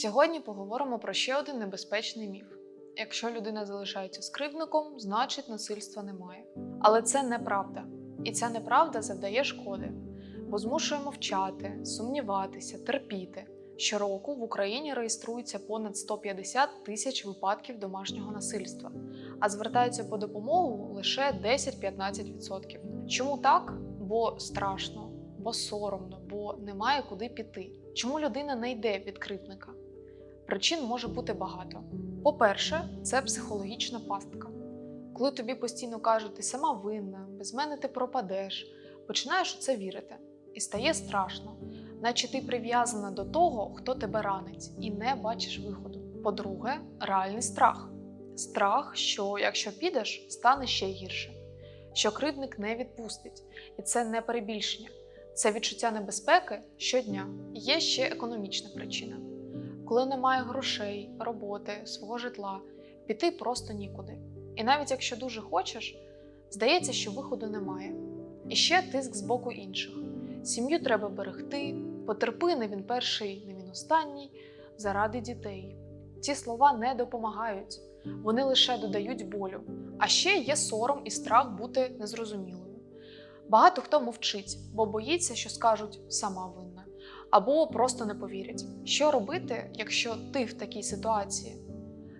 Сьогодні поговоримо про ще один небезпечний міф. Якщо людина залишається скривдником, значить насильства немає. Але це неправда. І ця неправда завдає шкоди, бо змушує мовчати, сумніватися, терпіти. Щороку в Україні реєструється понад 150 тисяч випадків домашнього насильства, а звертаються по допомогу лише 10-15%. Чому так? Бо страшно, бо соромно, бо немає куди піти. Чому людина не йде від кривдника? Причин може бути багато. По-перше, це психологічна пастка. Коли тобі постійно кажуть, ти сама винна, без мене ти пропадеш, починаєш у це вірити. І стає страшно, наче ти прив'язана до того, хто тебе ранить, і не бачиш виходу. По-друге, реальний страх. Страх, що якщо підеш, стане ще гірше, що кривдник не відпустить. І це не перебільшення, це відчуття небезпеки щодня. Є ще економічна причина. Коли немає грошей, роботи, свого житла, піти просто нікуди. І навіть якщо дуже хочеш, здається, що виходу немає. І ще тиск з боку інших. Сім'ю треба берегти, потерпи, не він перший, не він останній, заради дітей. Ці слова не допомагають, вони лише додають болю. А ще є сором і страх бути незрозумілою. Багато хто мовчить, бо боїться, що скажуть сама винна, або просто не повірять. Що робити, якщо ти в такій ситуації?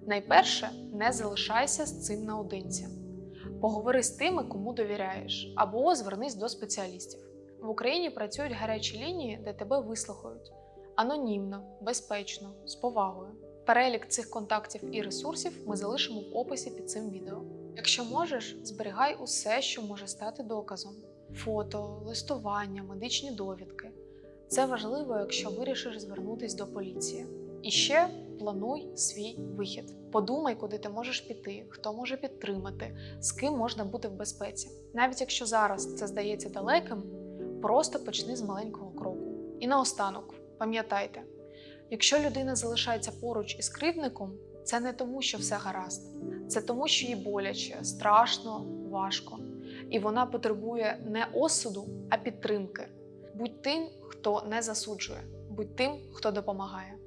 Найперше, не залишайся з цим наодинці. Поговори з тими, кому довіряєш, або звернись до спеціалістів. В Україні працюють гарячі лінії, де тебе вислухають анонімно, безпечно, з повагою. Перелік цих контактів і ресурсів ми залишимо в описі під цим відео. Якщо можеш, зберігай усе, що може стати доказом: фото, листування, медичні довідки. Це важливо, якщо вирішиш звернутись до поліції. І ще плануй свій вихід. Подумай, куди ти можеш піти, хто може підтримати, з ким можна бути в безпеці. Навіть якщо зараз це здається далеким, просто почни з маленького кроку. І наостанок, пам'ятайте, якщо людина залишається поруч із кривдником, це не тому, що все гаразд, це тому, що їй боляче, страшно, важко. І вона потребує не осуду, а підтримки. Будь тим, хто не засуджує, будь тим, хто допомагає.